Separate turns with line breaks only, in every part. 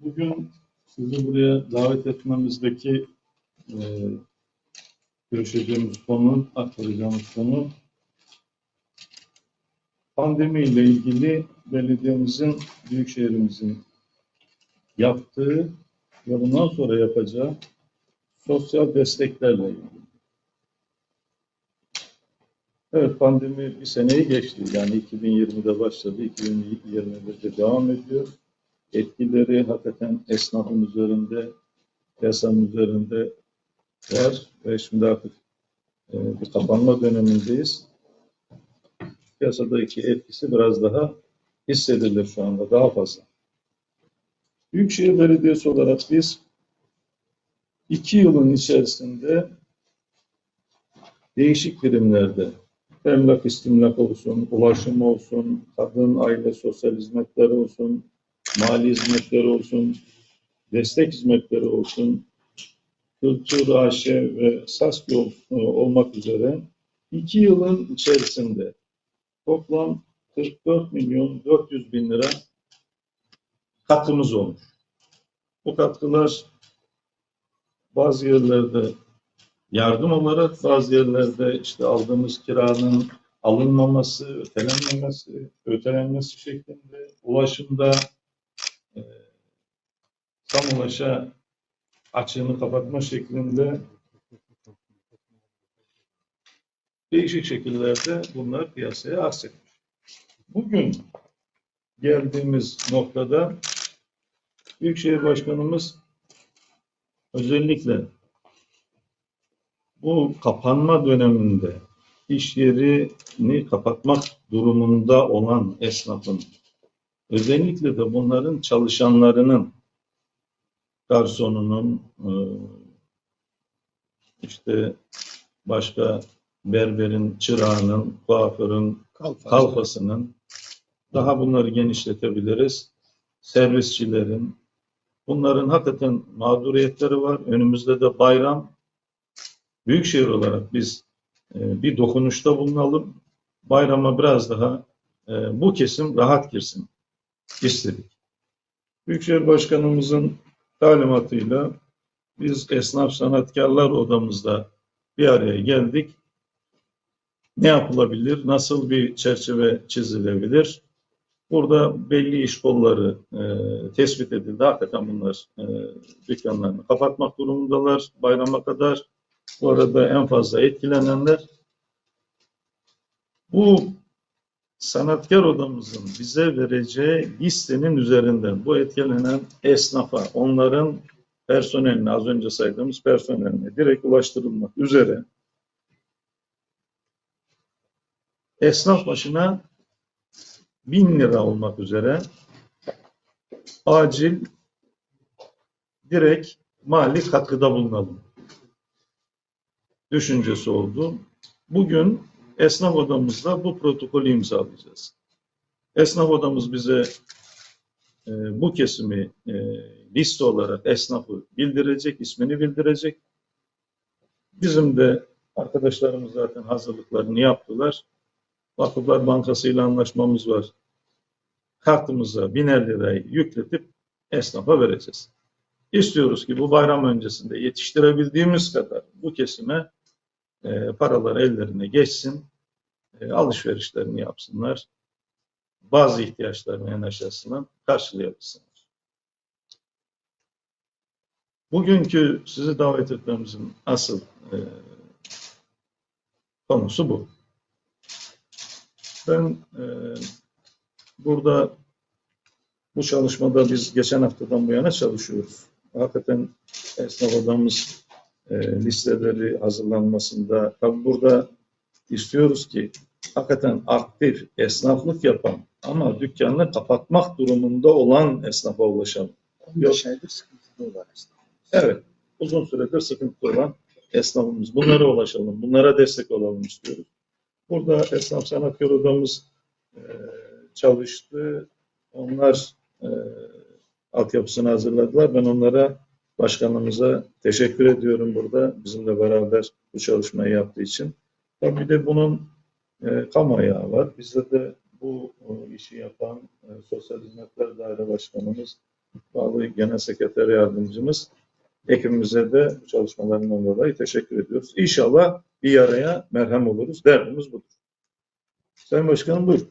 Bugün sizi buraya davet etmemizdeki e, görüşeceğimiz konu, aktaracağımız konu pandemiyle ilgili belediyemizin, büyükşehirimizin yaptığı ve bundan sonra yapacağı sosyal desteklerle ilgili. Evet pandemi bir seneyi geçti. Yani 2020'de başladı, 2021'de devam ediyor. Etkileri hakikaten esnafın üzerinde, piyasanın üzerinde var ve şimdi artık e, bir kapanma dönemindeyiz. Piyasadaki etkisi biraz daha hissedilir şu anda, daha fazla. Büyükşehir Belediyesi olarak biz iki yılın içerisinde değişik birimlerde emlak istimlak olsun, ulaşım olsun, kadın aile sosyal hizmetleri olsun, mali hizmetleri olsun, destek hizmetleri olsun, kültür, AŞ ve SASK ol- olmak üzere iki yılın içerisinde toplam 44 milyon 400 bin lira katkımız olmuş. Bu katkılar bazı yerlerde yardım olarak, bazı yerlerde işte aldığımız kiranın alınmaması, ötelenmemesi, ötelenmesi şeklinde, ulaşımda e, tam ulaşa açığını kapatma şeklinde değişik şekillerde bunlar piyasaya aksetmiş. Bugün geldiğimiz noktada Büyükşehir Başkanımız özellikle bu kapanma döneminde iş yerini kapatmak durumunda olan esnafın özellikle de bunların çalışanlarının garsonunun e, işte başka berberin, çırağının, kuaförün, kalfasının daha bunları genişletebiliriz. Servisçilerin bunların hakikaten mağduriyetleri var. Önümüzde de bayram. Büyükşehir olarak biz e, bir dokunuşta bulunalım. Bayrama biraz daha e, bu kesim rahat girsin istedik. Büyükşehir Başkanımızın talimatıyla biz esnaf sanatkarlar odamızda bir araya geldik. Ne yapılabilir? Nasıl bir çerçeve çizilebilir? Burada belli iş kolları e, tespit edildi. Hakikaten bunlar e, dükkanlarını kapatmak durumundalar bayrama kadar. Bu arada en fazla etkilenenler bu sanatkar odamızın bize vereceği listenin üzerinden bu etkilenen esnafa, onların personeline, az önce saydığımız personeline direkt ulaştırılmak üzere esnaf başına bin lira olmak üzere acil direkt mali katkıda bulunalım düşüncesi oldu. Bugün esnaf odamızda bu protokolü imzalayacağız. Esnaf odamız bize e, bu kesimi e, liste olarak esnafı bildirecek, ismini bildirecek. Bizim de arkadaşlarımız zaten hazırlıklarını yaptılar. Vakıflar Bankası ile anlaşmamız var. Kartımıza biner lirayı yükletip esnafa vereceğiz. İstiyoruz ki bu bayram öncesinde yetiştirebildiğimiz kadar bu kesime e, paralar ellerine geçsin, e, alışverişlerini yapsınlar, bazı ihtiyaçlarını en aşağısından karşılayabilsinler. Bugünkü sizi davet etmemizin asıl e, konusu bu. Ben e, burada bu çalışmada biz geçen haftadan bu yana çalışıyoruz. Hakikaten esnaf odamız e, listeleri hazırlanmasında tabi burada istiyoruz ki hakikaten aktif esnaflık yapan ama dükkanını kapatmak durumunda olan esnafa ulaşalım.
15 aydır sıkıntıda olan esnaf.
Evet, uzun süredir sıkıntılı olan esnafımız. Bunlara ulaşalım, bunlara destek olalım istiyoruz. Burada esnaf sanatkar odamız e, çalıştı. Onlar e, altyapısını hazırladılar. Ben onlara, başkanımıza teşekkür ediyorum burada. Bizimle beraber bu çalışmayı yaptığı için. Tabii de bunun e, kamu ayağı var. Bizde de bu e, işi yapan e, Sosyal Hizmetler Daire Başkanımız Bağlı Genel Sekreter Yardımcımız ekibimize de bu çalışmalarından dolayı teşekkür ediyoruz. İnşallah bir yaraya merhem oluruz. Derdimiz budur. Sayın Başkanım buyur.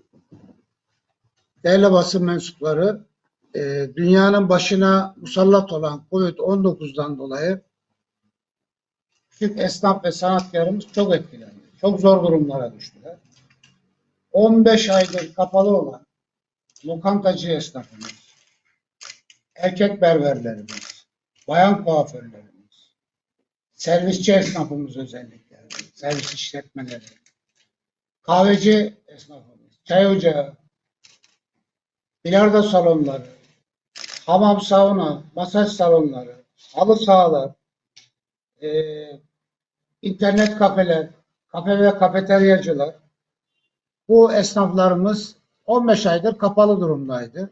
Değerli basın mensupları, e, dünyanın başına musallat olan Covid-19'dan dolayı küçük esnaf ve sanatkarımız çok etkilendi. Çok zor durumlara düştüler. 15 aydır kapalı olan lokantacı esnafımız, erkek berberlerimiz, bayan kuaförlerimiz, servisçi esnafımız özellikle, servis işletmeleri, kahveci esnafımız, çay ocağı, bilardo salonları, hamam sauna, masaj salonları, halı sahalar, eee, internet kafeler, kafe ve kafeteryacılar, bu esnaflarımız 15 aydır kapalı durumdaydı.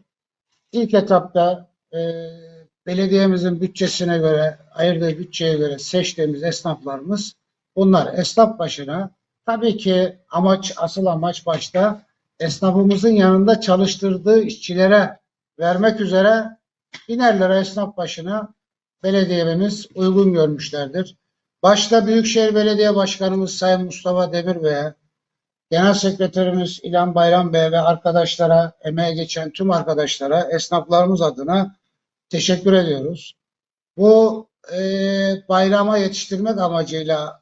İlk etapta eee, belediyemizin bütçesine göre, ayırdığı bütçeye göre seçtiğimiz esnaflarımız bunlar. Esnaf başına tabii ki amaç, asıl amaç başta esnafımızın yanında çalıştırdığı işçilere vermek üzere biner lira esnaf başına belediyemiz uygun görmüşlerdir. Başta Büyükşehir Belediye Başkanımız Sayın Mustafa Demir Bey'e, Genel Sekreterimiz İlhan Bayram Bey ve arkadaşlara, emeğe geçen tüm arkadaşlara, esnaflarımız adına teşekkür ediyoruz. Bu eee, bayrama yetiştirmek amacıyla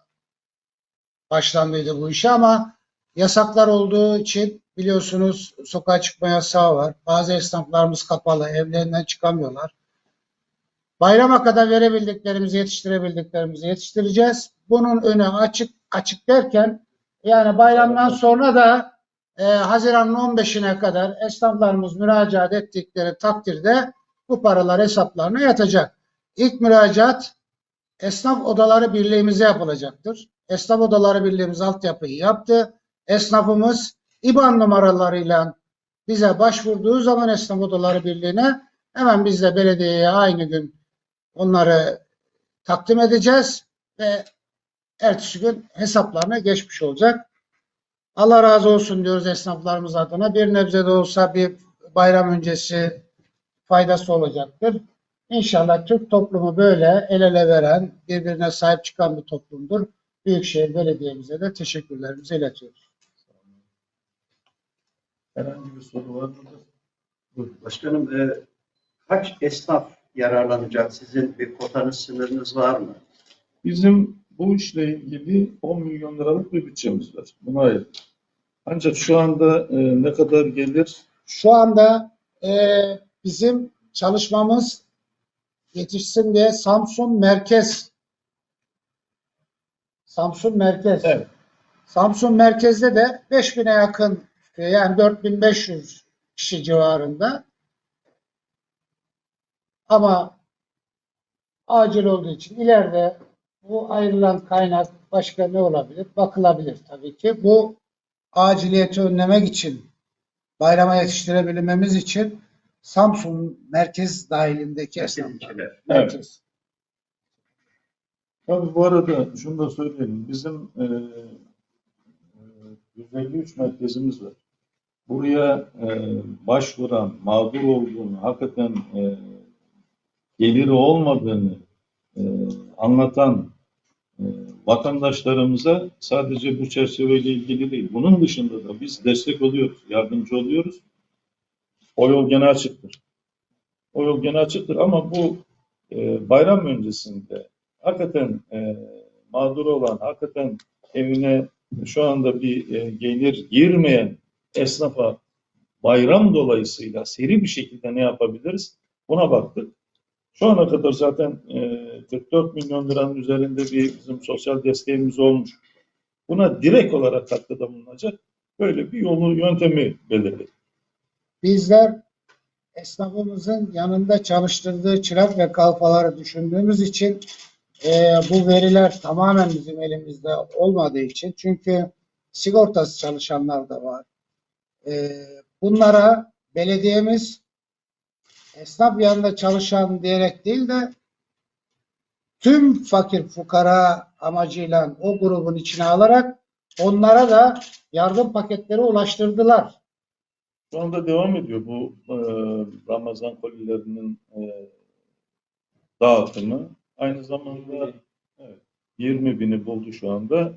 başlandıydı bu işe ama yasaklar olduğu için biliyorsunuz sokağa çıkma yasağı var. Bazı esnaflarımız kapalı, evlerinden çıkamıyorlar. Bayrama kadar verebildiklerimizi, yetiştirebildiklerimizi yetiştireceğiz. Bunun önü açık açık derken yani bayramdan sonra da e, Haziran'ın 15'ine kadar esnaflarımız müracaat ettikleri takdirde bu paralar hesaplarına yatacak. İlk müracaat Esnaf Odaları Birliğimize yapılacaktır. Esnaf Odaları Birliğimiz altyapıyı yaptı. Esnafımız İBAN numaralarıyla bize başvurduğu zaman Esnaf Odaları Birliği'ne hemen biz de belediyeye aynı gün onları takdim edeceğiz ve ertesi gün hesaplarına geçmiş olacak. Allah razı olsun diyoruz esnaflarımız adına. Bir nebze de olsa bir bayram öncesi faydası olacaktır. İnşallah Türk toplumu böyle el ele veren, birbirine sahip çıkan bir toplumdur. Büyükşehir Belediye'mize de teşekkürlerimizi iletiyoruz.
Herhangi bir soru var mıdır? Buyurun.
Başkanım e, kaç esnaf yararlanacak? Sizin bir kotanız, sınırınız var mı?
Bizim bu işle ilgili 10 milyon liralık bir bütçemiz var. Buna ait. Ancak şu anda e, ne kadar gelir?
Şu anda eee, bizim çalışmamız yetişsin diye Samsun Merkez Samsun Merkez
Evet.
Samsun merkezde de 5000'e yakın yani 4500 kişi civarında ama acil olduğu için ileride bu ayrılan kaynak başka ne olabilir? Bakılabilir tabii ki. Bu aciliyeti önlemek için bayrama yetiştirebilmemiz için Samsun merkez dahilindeki esnaflar.
Temsilciler.
Merkez.
Tabii bu arada şunu da söyleyelim. Bizim e, e, 153 merkezimiz var. Buraya e, başvuran, mağdur olduğunu, hakikaten e, geliri olmadığını e, anlatan e, vatandaşlarımıza sadece bu çerçeveyle ilgili değil. Bunun dışında da biz destek oluyoruz, yardımcı oluyoruz. O yol gene açıktır. O yol gene açıktır ama bu e, bayram öncesinde hakikaten e, mağdur olan, hakikaten evine şu anda bir e, gelir girmeyen esnafa bayram dolayısıyla seri bir şekilde ne yapabiliriz? Buna baktık. Şu ana kadar zaten e, 44 milyon liranın üzerinde bir bizim sosyal desteğimiz olmuş. Buna direkt olarak katkıda bulunacak böyle bir yolu, yöntemi belirledik.
Bizler esnafımızın yanında çalıştırdığı çırak ve kalfaları düşündüğümüz için eee, bu veriler tamamen bizim elimizde olmadığı için çünkü sigortası çalışanlar da var. Eee, bunlara belediyemiz esnaf yanında çalışan diyerek değil de tüm fakir fukara amacıyla o grubun içine alarak onlara da yardım paketleri ulaştırdılar.
Şu anda devam ediyor bu e, Ramazan kolilerinin e, dağıtımı. Aynı zamanda evet, 20 bini buldu şu anda.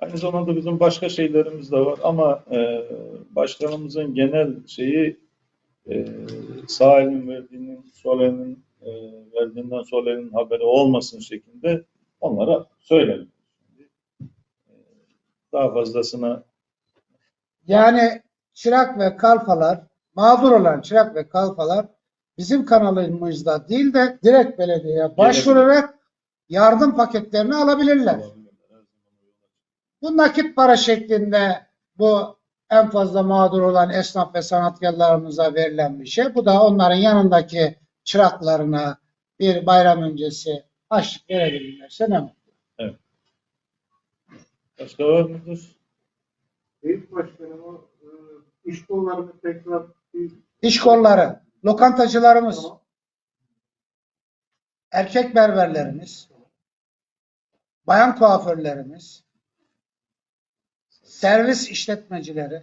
Aynı zamanda bizim başka şeylerimiz de var ama e, başkanımızın genel şeyi e, sağ elin verdiğinin sol elin e, verdiğinden sol elin haberi olmasın şeklinde onlara söyledim. E, Daha fazlasına
Yani çırak ve kalfalar, mağdur olan çırak ve kalfalar bizim kanalımızda değil de direkt belediyeye başvurarak yardım paketlerini alabilirler. Bu nakit para şeklinde bu en fazla mağdur olan esnaf ve sanatkarlarımıza verilen bir şey. Bu da onların yanındaki çıraklarına bir bayram öncesi aş verebilirlerse ne mutlu.
başka var mıdır?
Eyüp Başkanım o e, iş kollarını tekrar bir
İş kolları, lokantacılarımız,
Tamam.
erkek berberlerimiz, bayan kuaförlerimiz, servis işletmecileri,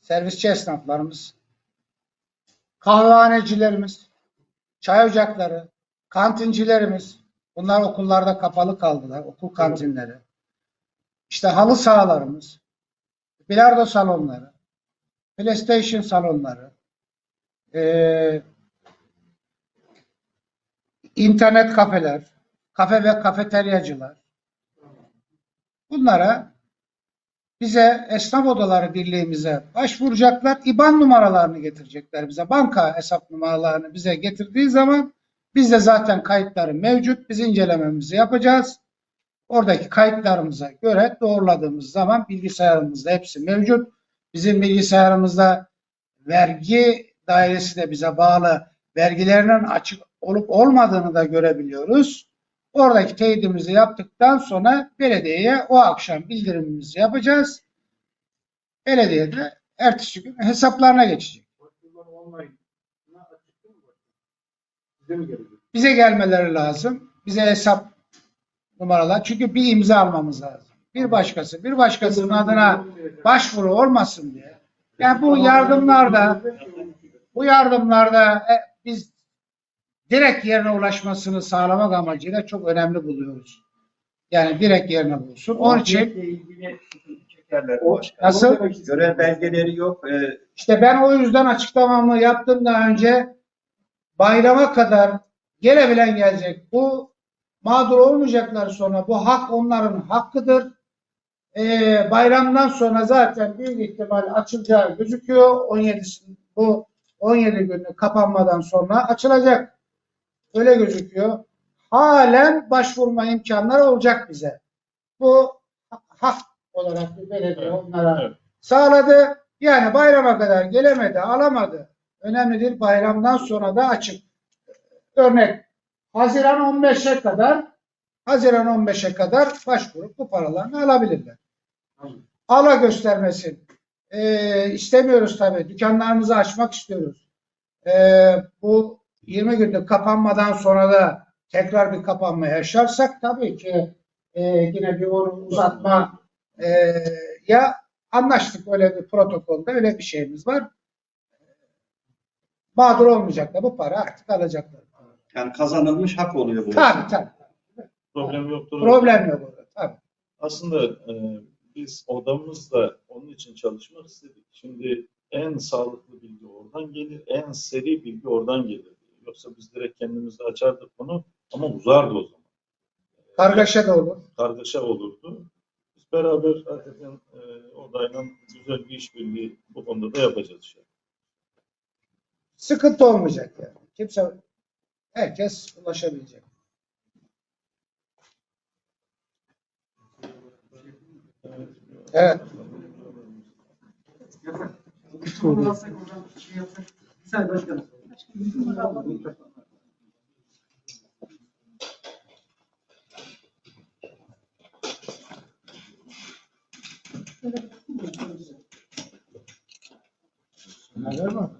servisçi esnaflarımız, kahvehanecilerimiz, çay ocakları, kantincilerimiz, bunlar okullarda kapalı kaldılar, okul kantinleri. İşte halı sahalarımız, bilardo salonları, PlayStation salonları, eee internet kafeler, kafe ve kafeteryacılar. Bunlara bize esnaf odaları birliğimize başvuracaklar. IBAN numaralarını getirecekler bize. Banka hesap numaralarını bize getirdiği zaman bizde zaten kayıtları mevcut. Biz incelememizi yapacağız. Oradaki kayıtlarımıza göre doğruladığımız zaman bilgisayarımızda hepsi mevcut. Bizim bilgisayarımızda vergi dairesi de bize bağlı vergilerinin açık olup olmadığını da görebiliyoruz. Oradaki teyidimizi yaptıktan sonra belediyeye o akşam bildirimimizi yapacağız. Belediye de ertesi gün hesaplarına geçecek. Bize gelmeleri lazım. Bize hesap numaralar. Çünkü bir imza almamız lazım. Bir başkası, bir başkasının adına başvuru olmasın diye. Yani bu yardımlarda bu yardımlarda e, biz direkt yerine ulaşmasını sağlamak amacıyla çok önemli buluyoruz. Yani direkt yerine bulsun. Onun için.
O-.
Nasıl?
Görev belgeleri yok. E,
işte ben o yüzden açıklamamı yaptım daha önce. Bayrama kadar gelebilen gelecek. Bu mağdur olmayacaklar sonra. Bu hak onların hakkıdır. Ee, bayramdan sonra zaten büyük ihtimal açılacağı gözüküyor. 17'si bu 17 günlük kapanmadan sonra açılacak. Öyle gözüküyor. Halen başvurma imkanları olacak bize. Bu hak olarak bir belediye onlara
Evet.
sağladı. Yani bayrama kadar gelemedi, alamadı. Önemli değil. Bayramdan sonra da açık. Örnek Haziran 15'e kadar Haziran 15'e kadar başvurup bu paralarını alabilirler. Ala göstermesin. Ee, istemiyoruz tabii. Dükkanlarımızı açmak istiyoruz. Ee, bu 20 günlük kapanmadan sonra da tekrar bir kapanma yaşarsak tabii ki e, yine bir uzatma e, ya anlaştık öyle bir protokolde öyle bir şeyimiz var. Mağdur olmayacaklar. Bu para artık alacaklar.
yani kazanılmış hak oluyor bu.
Tabii tabii.
Problem yoktur.
Problem yok orada. Tabii.
Aslında e, biz odamızda onun için çalışmak istedik. Şimdi en sağlıklı bilgi oradan gelir, en seri bilgi oradan gelir. Yoksa biz direkt kendimiz de açardık bunu ama uzardı o zaman.
Kargaşa da olur.
Kargaşa olurdu. Biz beraber hakikaten e, odayla güzel bir işbirliği bu konuda da yapacağız. Işte.
Sıkıntı olmayacak yani. Kimse herkes ulaşabilecek. Evet.
Sen başkanım.
Anladın mı?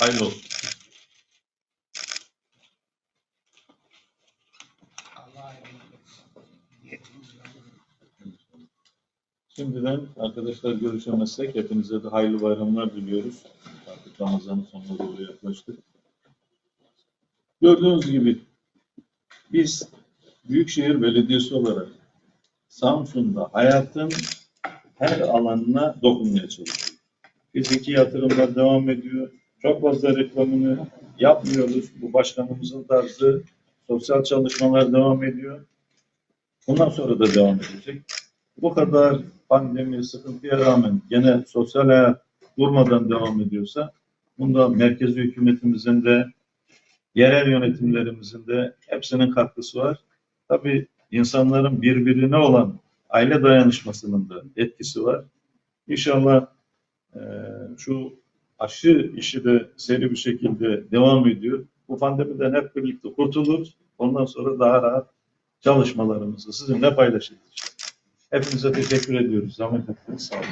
Hayırlı olsun.
Allah
Arkadaşlar görüşemezsek hepinize de hayırlı bayramlar diliyoruz. Artık Ramazan'ın sonuna doğru yaklaştık. Gördüğünüz gibi biz Büyükşehir Belediyesi olarak Samsun'da hayatın her alanına dokunmaya çalışıyoruz. Fiziki yatırımlar devam ediyor. Çok fazla reklamını yapmıyoruz. Bu başkanımızın tarzı. Sosyal çalışmalar devam ediyor. Bundan sonra da devam edecek. Bu kadar pandemi, sıkıntıya rağmen gene sosyal hayat durmadan devam ediyorsa bunda merkezi hükümetimizin de yerel yönetimlerimizin de hepsinin katkısı var. Tabii insanların birbirine olan aile dayanışmasının da etkisi var. İnşallah eee, şu aşı işi de seri bir şekilde devam ediyor. Bu pandemiden hep birlikte kurtuluruz. Ondan sonra daha rahat çalışmalarımızı sizinle paylaşacağız. Hepinize teşekkür ediyoruz. Zahmet ettiniz. Sağ olun.